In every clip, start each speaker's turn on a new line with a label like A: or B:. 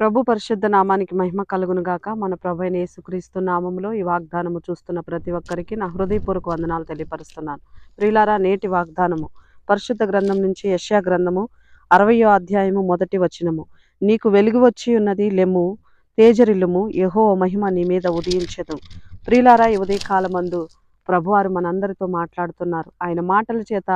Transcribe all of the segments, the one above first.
A: ప్రభు పరిశుద్ధ నామానికి మహిమ కలుగును గాక. మన ప్రభు అయిన యేసుక్రీస్తు నామములో ఈ వాగ్దానము చూస్తున్న ప్రతి ఒక్కరికి నా హృదయపూర్వక వందనాలు తెలియపరుస్తున్నాను. ప్రియులారా నేటి వాగ్దానము పరిశుద్ధ గ్రంథం నుంచి యష్యా గ్రంథము అరవయో అధ్యాయము మొదటి వచనము. నీకు వెలుగు వచ్చి ఉన్నది లెమ్ము తేజరిల్లుము యహో మహిమ నీ మీద ఉదయించదు ప్రియులారా ఈ ఉదయకాలమందు ప్రభువారు మనందరితో మాట్లాడుతున్నారు. ఆయన మాటల చేత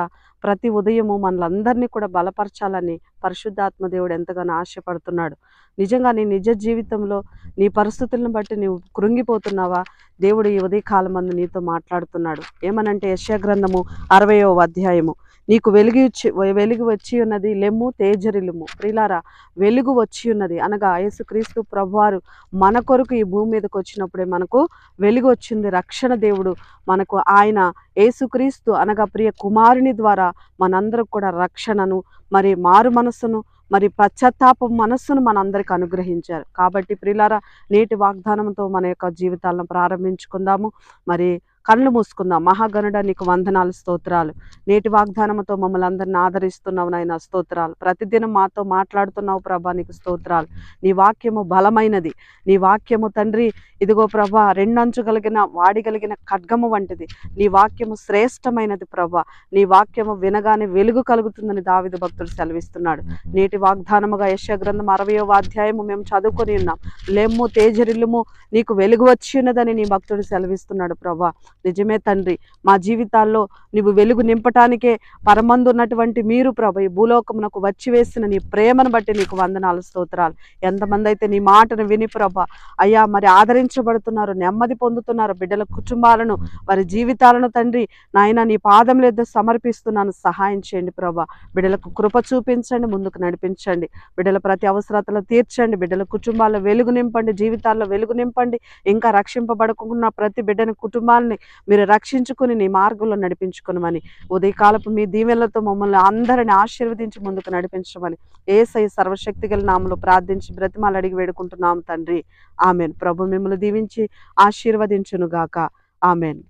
A: ప్రతి ఉదయము మనలందరినీ కూడా బలపరచాలని పరిశుద్ధాత్మ దేవుడు ఎంతగానో ఆశపడుతున్నాడు. నిజంగా నీ నిజ జీవితంలో నీ పరిస్థితులను బట్టి నీవు కృంగిపోతున్నావా? దేవుడు ఈ ఉదయకాలం మందు నీతో మాట్లాడుతున్నాడు. ఏమనంటే యశ్యా గ్రంథము అరవయో అధ్యాయము. నీకు వెలుగు వచ్చి వెలుగు వచ్చి ఉన్నది లెమ్ము తేజరిలుము. ప్రిలారా వెలుగు వచ్చి ఉన్నది. అనగా యేసుక్రీస్తు ప్రభువారు మన కొరకు ఈ భూమి మీదకి వచ్చినప్పుడే మనకు వెలుగు వచ్చింది. రక్షణ దేవుడు మనకు ఆయన ఏసుక్రీస్తు అనగా ప్రియ కుమారుని ద్వారా మనందరికి కూడా రక్షణను మరి మారు మనస్సును మరి పశ్చాత్తాప మనస్సును మనందరికి అనుగ్రహించారు. కాబట్టి ప్రిలారా నేటి వాగ్దానంతో మన యొక్క జీవితాలను ప్రారంభించుకుందాము. మరి కళ్ళు మూసుకుందాం. మహాగణుడ నీకు వందనాలు స్తోత్రాలు. నేటి వాగ్దానంతో మమ్మల్ని అందరిని ఆదరిస్తున్నావు నాయన స్తోత్రాలు. ప్రతిదినం మాతో మాట్లాడుతున్నావు ప్రభా నీకు స్తోత్రాలు. నీ వాక్యము బలమైనది. నీ వాక్యము తండ్రి ఇదిగో ప్రభా రెండంచు కలిగిన వాడిగలిగిన ఖడ్గము వంటిది. నీ వాక్యము శ్రేష్టమైనది ప్రభా. నీ వాక్యము వినగానే వెలుగు కలుగుతుందని దావిద భక్తుడు సెలవిస్తున్నాడు. నేటి వాగ్దానముగా యశగ్రంథం అరవయో అధ్యాయము మేము చదువుకొని ఉన్నాం. లెమ్ము తేజరిల్లుము నీకు వెలుగు వచ్చి ఉన్నదని నీ భక్తుడు సెలవిస్తున్నాడు ప్రభా. నిజమే తండ్రి. మా జీవితాల్లో నువ్వు వెలుగు నింపటానికే పరమందు ఉన్నటువంటి మీరు ప్రభు ఈ భూలోకమునకు వచ్చి వేసిన నీ ప్రేమను బట్టి నీకు వందనాలు స్తోత్రాలు. ఎంతమంది అయితే నీ మాటను విని ప్రభ అయ్యా మరి ఆదరించబడుతున్నారు నెమ్మది పొందుతున్నారు బిడ్డల కుటుంబాలను వారి జీవితాలను తండ్రి నాయన నీ పాదం లేదా సమర్పిస్తున్నాను. సహాయం చేయండి ప్రభా. బిడ్డలకు కృప చూపించండి ముందుకు నడిపించండి. బిడ్డల ప్రతి అవసరతలు తీర్చండి. బిడ్డల కుటుంబాల్లో వెలుగు నింపండి జీవితాల్లో వెలుగు నింపండి. ఇంకా రక్షింపబడకుండా ప్రతి బిడ్డని కుటుంబాలని మీరు రక్షించుకుని నీ మార్గంలో నడిపించుకునమని. ఉదయకాలపు మీ దీవెనలతో మమ్మల్ని అందరిని ఆశీర్వదించి ముందుకు నడిపించమని. ఏసై సర్వశక్తి గల నామలో ప్రార్థించి బ్రతిమాలు అడిగి వేడుకుంటున్నాం తండ్రి. ఆమెన్. ప్రభు మిమ్మల్ని దీవించి ఆశీర్వదించునుగాక. ఆమెన్.